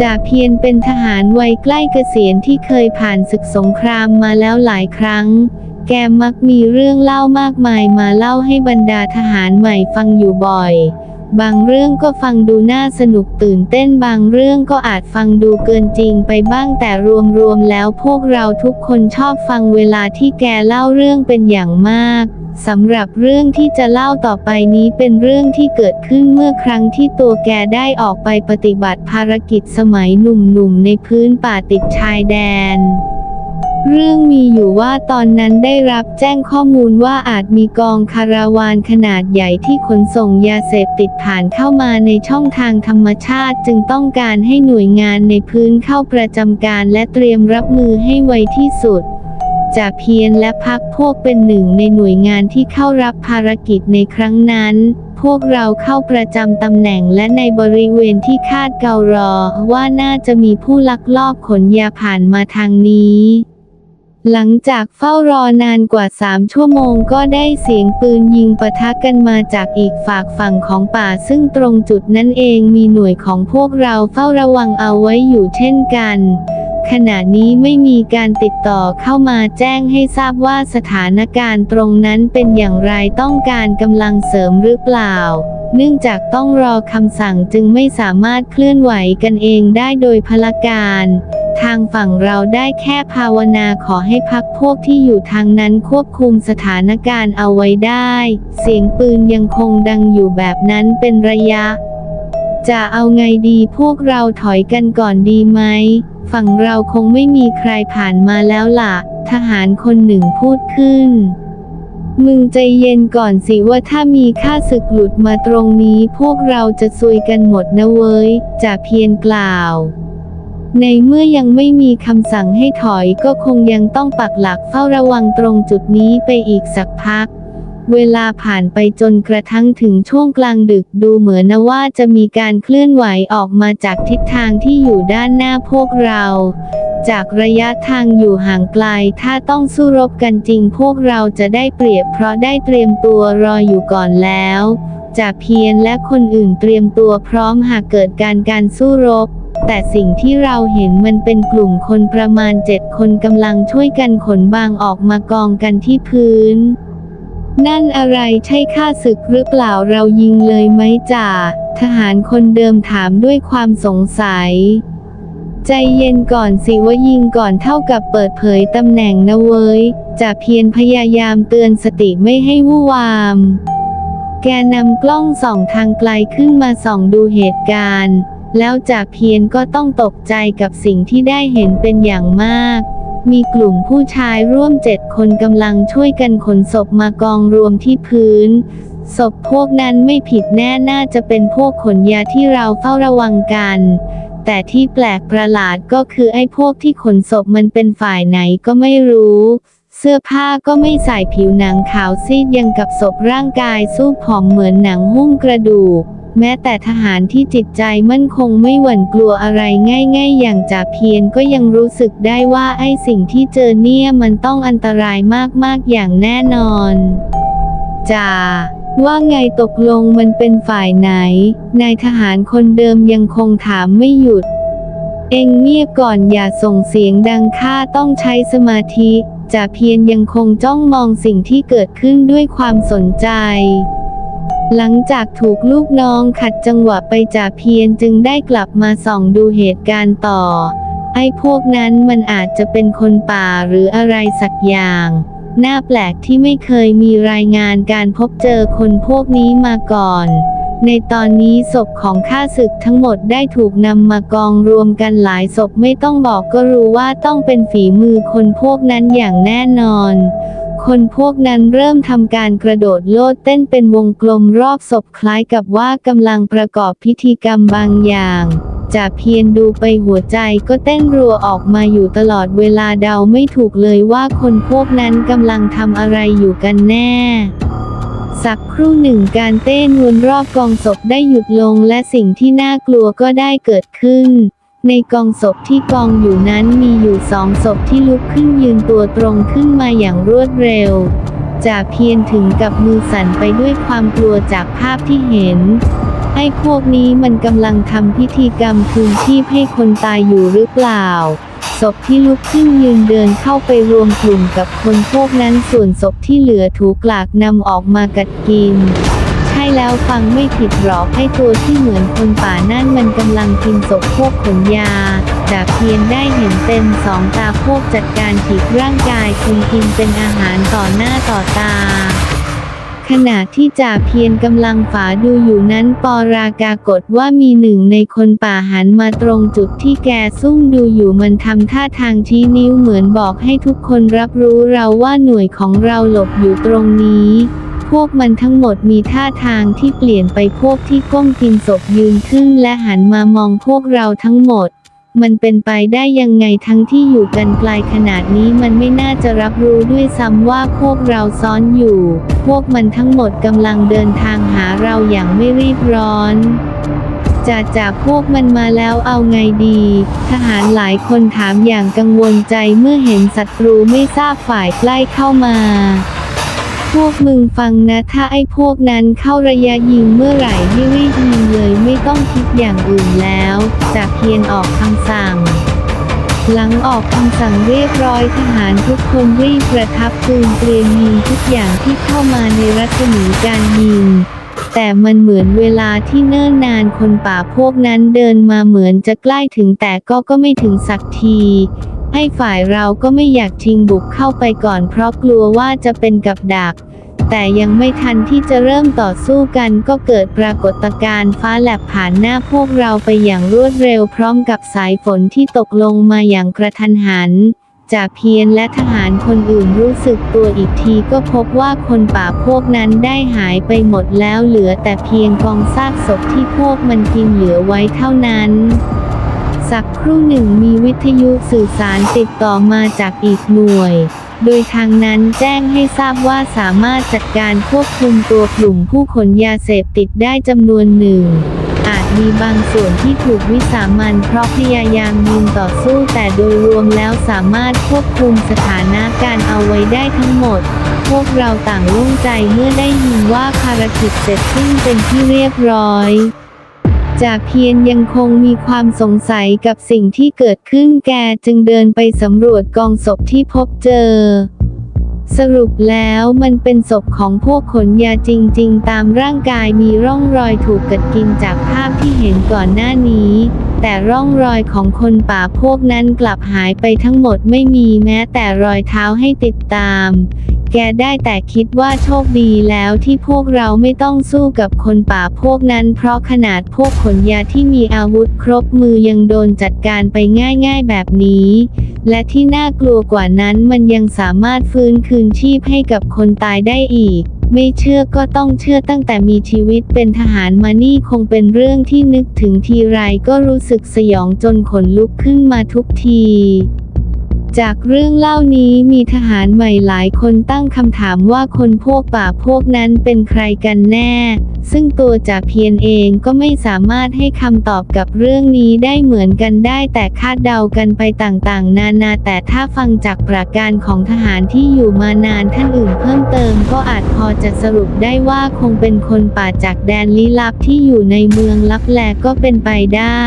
จ่าเพียรเป็นทหารวัยใกล้เกษียณที่เคยผ่านศึกสงครามมาแล้วหลายครั้ง แกมักมีเรื่องเล่ามากมายมาเล่าให้บรรดาทหารใหม่ฟังอยู่บ่อย บางเรื่องก็ฟังดูน่าสนุกตื่นเต้นบางเรื่องก็อาจฟังดูเกินจริงไปบ้างแต่รวมๆแล้วพวกเราทุกคนชอบฟังเวลาที่แกเล่าเรื่องเป็นอย่างมาก สำหรับเรื่องที่จะเล่าต่อไปนี้เป็นเรื่องที่เกิดขึ้นเมื่อครั้งที่ตัวแกได้ออกไปปฏิบัติภารกิจสมัยหนุ่มๆในพื้นป่าติดชายแดน เรื่องมีอยู่ว่าตอนนั้นได้รับแจ้งข้อมูลว่าอาจมีกองคาราวานขนาดใหญ่ที่ขนส่งยาเสพติดผ่านเข้ามาในช่องทางธรรมชาติจึงต้องการให้หน่วยงานในพื้นเข้าประจำการและเตรียมรับมือให้ไวที่สุด จ่าเพียรและพักพวกเป็นหนึ่งในหน่วยงานที่เข้ารับภารกิจในครั้งนั้น พวกเราเข้าประจำตำแหน่งและในบริเวณที่คาดเการอ ว่าน่าจะมีผู้ลักลอบขนยาผ่านมาทางนี้หลังจากเฝ้ารอนานกว่าสามชั่วโมงก็ได้เสียงปืนยิงปะทะกันมาจากอีกฝากฝั่งของป่า ซึ่งตรงจุดนั้นเองมีหน่วยของพวกเราเฝ้าระวังเอาไว้อยู่เช่นกัน ขณะนี้ไม่มีการติดต่อเข้ามาแจ้งให้ทราบว่าสถานการณ์ตรงนั้นเป็นอย่างไรต้องการกำลังเสริมหรือเปล่า เนื่องจากต้องรอคำสั่งจึงไม่สามารถเคลื่อนไหวกันเองได้โดยพลการ ทางฝั่งเราได้แค่ภาวนาขอให้พักพวกที่อยู่ทางนั้นควบคุมสถานการณ์เอาไว้ได้ เสียงปืนยังคงดังอยู่แบบนั้นเป็นระยะ จะเอาไงดีพวกเราถอยกันก่อนดีไหม ฝั่งเราคงไม่มีใครผ่านมาแล้วล่ะ ทหารคนหนึ่งพูดขึ้น มึงใจเย็นก่อนสิว่าถ้ามีค่าศึกหลุดมาตรงนี้พวกเราจะซวยกันหมดนะเว้ยจ่าเพียรกล่าว ในเมื่อยังไม่มีคำสั่งให้ถอยก็คงยังต้องปักหลักเฝ้าระวังตรงจุดนี้ไปอีกสักพัก เวลาผ่านไปจนกระทั่งถึงช่วงกลางดึกดูเหมือนนะว่าจะมีการเคลื่อนไหวออกมาจากทิศทางที่อยู่ด้านหน้าพวกเรา จากระยะทางอยู่ห่างไกลถ้าต้องสู้รบกันจริงพวกเราจะได้เปรียบเพราะได้เตรียมตัวรออยู่ก่อนแล้ว จากเพียรและคนอื่นเตรียมตัวพร้อมหากเกิดการการสู้รบแต่สิ่งที่เราเห็นมันเป็นกลุ่มคนประมาณเจ็ดคนกำลังช่วยกันขนบางออกมากองกันที่พื้น นั่นอะไรใช่ข้าศึกหรือเปล่าเรายิงเลยไหมจ่า ทหารคนเดิมถามด้วยความสงสัย ใจเย็นก่อนสิว่ายิงก่อนเท่ากับเปิดเผยตำแหน่งนะเว้ยจ่าเพียรพยายามเตือนสติไม่ให้วู่วาม แกนำกล้องส่องทางไกลขึ้นมาส่องดูเหตุการณ์ แล้วจ่าเพียรก็ต้องตกใจกับสิ่งที่ได้เห็นเป็นอย่างมาก มีกลุ่มผู้ชายร่วมเจ็ดคนกำลังช่วยกันขนศพมากองรวมที่พื้น ศพพวกนั้นไม่ผิดแน่น่าจะเป็นพวกขนยาที่เราเฝ้าระวังกัน แต่ที่แปลกประหลาดก็คือไอ้พวกที่ขนศพมันเป็นฝ่ายไหนก็ไม่รู้ เสื้อผ้าก็ไม่ใส่ผิวหนังขาวซีดยังกับศพร่างกายสู้ผอมเหมือนหนังหุ้มกระดูก แม้แต่ทหารที่จิตใจมั่นคงไม่หวั่นกลัวอะไรง่าย ๆ อย่างจ่าเพียรก็ยังรู้สึกได้ว่าไอ้สิ่งที่เจอเนี่ยมันต้องอันตรายมากๆอย่างแน่นอนจ่าว่าไงตกลงมันเป็นฝ่ายไหน นายทหารคนเดิมยังคงถามไม่หยุด เอ็งเงียบก่อนอย่าส่งเสียงดังข้าต้องใช้สมาธิจ่าเพียรยังคงจ้องมองสิ่งที่เกิดขึ้นด้วยความสนใจ หลังจากถูกลูกน้องขัดจังหวะไปจ่าเพียรจึงได้กลับมาส่องดูเหตุการณ์ต่อ ไอ้พวกนั้นมันอาจจะเป็นคนป่าหรืออะไรสักอย่างน่าแปลกที่ไม่เคยมีรายงานการพบเจอคนพวกนี้มาก่อน ในตอนนี้ศพของข้าศึกทั้งหมดได้ถูกนำมากองรวมกันหลายศพไม่ต้องบอกก็รู้ว่าต้องเป็นฝีมือคนพวกนั้นอย่างแน่นอน คนพวกนั้นเริ่มทำการกระโดดโลดเต้นเป็นวงกลมรอบศพคล้ายกับว่ากำลังประกอบพิธีกรรมบางอย่างจ่าเพียรดูไปหัวใจก็เต้นรัวออกมาอยู่ตลอดเวลาเดาไม่ถูกเลยว่าคนพวกนั้นกำลังทำอะไรอยู่กันแน่ สักครู่หนึ่งการเต้นวนรอบกองศพได้หยุดลงและสิ่งที่น่ากลัวก็ได้เกิดขึ้น ในกองศพที่กองอยู่นั้นมีอยู่สองศพที่ลุกขึ้นยืนตัวตรงขึ้นมาอย่างรวดเร็วจ่าเพียรถึงกับมือสั่นไปด้วยความกลัวจากภาพที่เห็น ไอ้พวกนี้มันกำลังทำพิธีกรรมคืนชีพให้คนตายอยู่หรือเปล่า ศพที่ลุกขึ้นยืนเดินเข้าไปรวมกลุ่มกับคนพวกนั้นส่วนศพที่เหลือถูกหลากนำออกมากัดกิน แล้วฟังไม่ผิดหรอกไอ้ตัวที่เหมือนคนป่านั่นมันกำลังกินศพพวกขนยาดาบเพียนได้เห็นเต็มสองตาพวกจัดการฉีกร่างกายคุณกินเป็นอาหารต่อหน้าต่อตาขณะที่จ่าเพียรกำลังฝาดูอยู่นั้นปอรากากฏว่ามีหนึ่งในคนป่าหันมาตรงจุดที่แกซุ่มดูอยู่มันทำท่าทางชี้นิ้วเหมือนบอกให้ทุกคนรับรู้เราว่าหน่วยของเราหลบอยู่ตรงนี้ พวกมันทั้งหมดมีท่าทางที่เปลี่ยนไปพวกที่ก้มกินศพยืนขึ้นและหันมามองพวกเราทั้งหมด มันเป็นไปได้ยังไงทั้งที่อยู่กันไกลขนาดนี้มันไม่น่าจะรับรู้ด้วยซ้ำว่าพวกเราซ้อนอยู่ พวกมันทั้งหมดกำลังเดินทางหาเราอย่างไม่รีบร้อนจ่าจ่าพวกมันมาแล้วเอาไงดี ทหารหลายคนถามอย่างกังวลใจเมื่อเห็นศัตรูไม่ทราบฝ่ายใกล้เข้ามา พวกมึงฟังนะ ถ้าไอ้พวกนั้นเข้าระยะยิงเมื่อไหร่ให้รีบยิงเลยไม่ต้องคิดอย่างอื่นแล้ว จากเพียนออกคำสั่ง หลังออกคำสั่งเรียบร้อยทหารทุกคนรีบประทับปืนเตรียมยิงทุกอย่างที่เข้ามาในรัศมีการยิงแต่มันเหมือนเวลาที่เนิ่นนานคนป่าพวกนั้นเดินมาเหมือนจะใกล้ถึงแต่ก็ก็ไม่ถึงสักที ให้ฝ่ายเราก็ไม่อยากชิงบุกเข้าไปก่อนเพราะกลัวว่าจะเป็นกับดัก แต่ยังไม่ทันที่จะเริ่มต่อสู้กันก็เกิดปรากฏการณ์ฟ้าแลบผ่านหน้าพวกเราไปอย่างรวดเร็วพร้อมกับสายฝนที่ตกลงมาอย่างกระทันหันจากเพียนและทหารคนอื่นรู้สึกตัวอีกทีก็พบว่าคนป่าพวกนั้นได้หายไปหมดแล้วเหลือแต่เพียงกองซากศพที่พวกมันกินเหลือไว้เท่านั้น สักครู่หนึ่งมีวิทยุสื่อสารติดต่อมาจากอีกหน่วย โดยทางนั้นแจ้งให้ทราบว่าสามารถจัดการควบคุมตัวกลุ่มผู้ขนยาเสพติดได้จำนวนหนึ่ง อาจมีบางส่วนที่ถูกวิสามันเพราะพยายามยิงต่อสู้แต่โดยรวมแล้วสามารถควบคุมสถานะการเอาไว้ได้ทั้งหมดพวกเราต่างโล่งใจเมื่อได้ยินว่าภารกิจเสร็จสิ้นเป็นที่เรียบร้อย จ่าเพียรยังคงมีความสงสัยกับสิ่งที่เกิดขึ้นแกจึงเดินไปสำรวจกองศพที่พบเจอ สรุปแล้วมันเป็นศพของพวกขนยาจริง ๆ ตามร่างกายมีร่องรอยถูกกัดกินจากภาพที่เห็นก่อนหน้านี้ แต่ร่องรอยของคนป่าพวกนั้นกลับหายไปทั้งหมดไม่มีแม้แต่รอยเท้าให้ติดตาม แกได้แต่คิดว่าโชคดีแล้วที่พวกเราไม่ต้องสู้กับคนป่าพวกนั้น เพราะขนาดพวกขนยาที่มีอาวุธครบมือยังโดนจัดการไปง่ายๆแบบนี้ และที่น่ากลัวกว่านั้นมันยังสามารถฟื้นคืนชีพให้กับคนตายได้อีกไม่เชื่อก็ต้องเชื่อตั้งแต่มีชีวิตเป็นทหารมานี่คงเป็นเรื่องที่นึกถึงทีไรก็รู้สึกสยองจนขนลุกขึ้นมาทุกที จากเรื่องเล่านี้มีทหารใหม่หลายคนตั้งคำถามว่าคนพวกป่าพวกนั้นเป็นใครกันแน่ ซึ่งตัวจ่าเพียนเองก็ไม่สามารถให้คำตอบกับเรื่องนี้ได้เหมือนกันได้แต่คาดเดากันไปต่างๆ นานาแต่ถ้าฟังจากปราการของทหารที่อยู่มานานท่านอื่นเพิ่มเติมก็อาจพอจะสรุปได้ว่าคงเป็นคนป่าจากแดนลี้ลับที่อยู่ในเมืองลับแลก็เป็นไปได้